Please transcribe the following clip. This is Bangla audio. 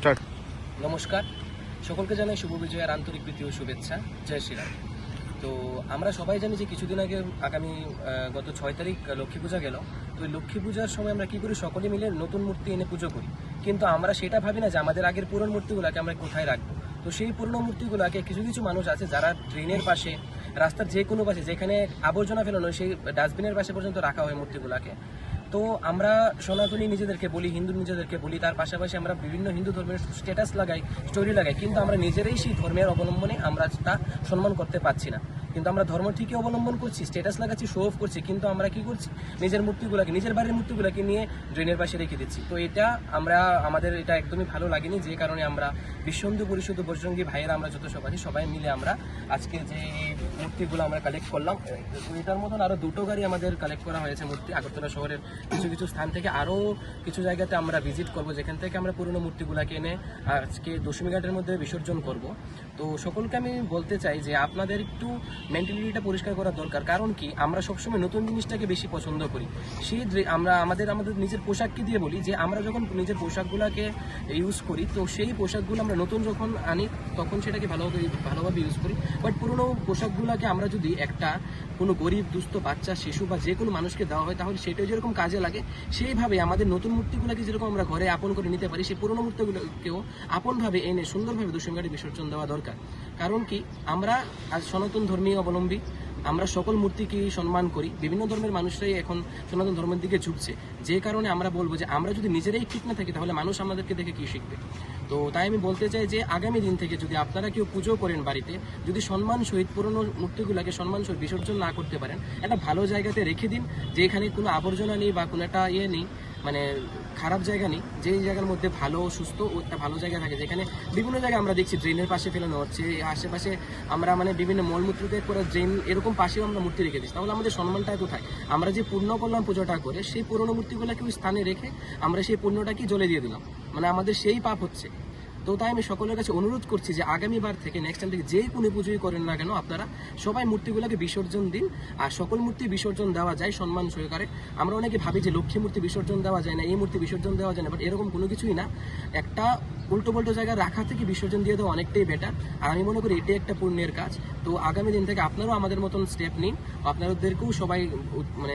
স্টার্ট। নমস্কার। সকলকে জানাই শুভ বিজয়ের আন্তরিক প্রীতি ও শুভেচ্ছা। জয় শ্রীরাম। তো আমরা সবাই জানি যে কিছুদিন আগে, আগামী গত ছয় তারিখ লক্ষ্মী পূজা গেল। তো এই লক্ষ্মী পূজার সময় আমরা কি করি সকলে মিলে নতুন মূর্তি এনে পুজো করি? কিন্তু আমরা সেটা ভাবি না যে আমাদের আগের পুরনো মূর্তিগুলোকে আমরা কোথায় রাখব? তো সেই পুরনো মূর্তিগুলোকে কিছু কিছু মানুষ আছে যারা ট্রেনের পাশে, রাস্তার যে কোনো পাশে, যেখানে আবর্জনা ফেলানো সেই ডাস্টবিনের পাশে পর্যন্ত রাখা হয় মূর্তিগুলোকে। তো আমরা সনাতনী নিজেদেরকে বলি, হিন্দু নিজেদেরকে বলি, তার পাশাপাশি আমরা বিভিন্ন হিন্দু ধর্মের স্ট্যাটাস লাগাই স্টোরি লাগাই, কিন্তু আমরা নিজেরাই সেই ধর্মের অবলম্বনে আমরা তা সম্মান করতে পারছি না। কিন্তু আমরা ধর্ম ঠিকই অবলম্বন করছি স্ট্যাটাস লাগাচ্ছি শো অফ করছি, কিন্তু আমরা কি করছি? নিজের মূর্তিগুলোকে, নিজের বাড়ির মূর্তিগুলোকে নিয়ে ড্রেনের পাশে রেখে দিচ্ছি। তো এটা আমরা, আমাদের এটা একদমই ভালো লাগেনি, যে কারণে আমরা বিশ্ব হিন্দু পরিষদ বজরঙ্গী ভাইয়েরা আমরা যত সব আছি, সবাই মিলে আমরা আজকে যে মূর্তিগুলো আমরা কালেক্ট করলাম। এটার মতন আরও দুটো গাড়ি আমাদের কালেক্ট করা হয়েছে মূর্তি আগরতলা শহরের কিছু কিছু স্থান থেকে। আরও কিছু জায়গাতে আমরা ভিজিট করব, যেখান থেকে আমরা পুরনো মূর্তিগুলোকে এনে আজকে দশমী ঘাটের মধ্যে বিসর্জন করব। তো সকলকে আমি বলতে চাই যে আপনাদের একটু মেন্টালিটিটা পরিষ্কার করা দরকার। কারণ কি? আমরা সবসময় নতুন জিনিসটাকে বেশি পছন্দ করি। সেই আমরা, আমাদের আমাদের নিজের পোশাককে দিয়ে বলি যে আমরা যখন নিজের পোশাকগুলোকে ইউজ করি, তো সেই পোশাকগুলো আমরা নতুন যখন আনি, তখন সেটাকে ভালোভাবে ভালোভাবে ইউজ করি। বাট পুরনো পোশাকগুলোকে আমরা যদি একটা কোনো গরিব, দুস্থ বাচ্চা, শিশু বা যে কোনো মানুষকে দেওয়া হয়, তাহলে সেটাও যেরকম কাজে লাগে, সেইভাবে আমাদের নতুন মূর্তিগুলোকে যেরকম আমরা ঘরে আপন করে নিতে পারি, সেই পুরনো মূর্তিগুলোকেও আপনভাবে এনে সুন্দরভাবে দূষণকারী বিসর্জন দেওয়া দরকার। কারণ কি, আমরা আজ সনাতন ধর্মীয় অবলম্বী, আমরা সকল মূর্তিকে সম্মান করি, বিভিন্ন ধর্মের মানুষরাই এখন সনাতন ধর্মের দিকে ঝুঁকছে। যে কারণে আমরা বলব যে, আমরা যদি নিজেরাই ঠিক না থাকি, তাহলে মানুষ আমাদেরকে দেখে কি শিখবে? তো তাই আমি বলতে চাই যে আগামী দিন থেকে যদি আপনারা কেউ পুজো করেন বাড়িতে, যদি সম্মান সহিত পুরনো মূর্তিগুলোকে সম্মান সহিত বিসর্জন না করতে পারেন, একটা ভালো জায়গাতে রেখে দিন যে এখানে কোনো আবর্জনা নেই বা কোনো একটা ইয়ে নেই মানে খারাপ জায়গা নেই যে জায়গার মধ্যে ভালো, সুস্থ ও একটা ভালো জায়গা থাকে, যেখানে বিভিন্ন জায়গায় আমরা দেখছি ড্রেনের পাশে ফেলানো হচ্ছে আশেপাশে আমরা মানে বিভিন্ন মলমূত্র ত্যাগ করে ড্রেন এরকম পাশেও আমরা মূর্তি রেখে দিচ্ছি তাহলে আমাদের সম্মানটা কোথায়? আমরা যে পূর্ণ করলাম পুজোটা করে, সেই পুরনো মূর্তিগুলোকে ওই স্থানে রেখে আমরা সেই পুণ্যটাকে জ্বলে দিয়ে দিলাম। মানে আমাদের সেই পাপ হচ্ছে। তো তাই আমি সকলের কাছে অনুরোধ করছি যে আগামীবার থেকে নেক্সট টাইম থেকে যেই কোনো পুজোই করেন না কেন, আপনারা সবাই মূর্তিগুলোকে বিসর্জন দিন। আর সকল মূর্তি বিসর্জন দেওয়া যায় সম্মান সহকারে। আমরা অনেকে ভাবি যে লক্ষ্মী মূর্তি বিসর্জন দেওয়া যায় না, এই মূর্তি বিসর্জন দেওয়া যায় না বাট এরকম কোনো কিছুই না। একটা উল্টো পাল্টো জায়গায় রাখা থেকে বিসর্জন দিয়ে দেওয়া অনেকটাই বেটার আর আমি মনে করি এটাই একটা পুণ্যের কাজ। তো আগামী দিন থেকে আপনারাও আমাদের মতন স্টেপ নিন। আপনাদেরকেও সবাই মানে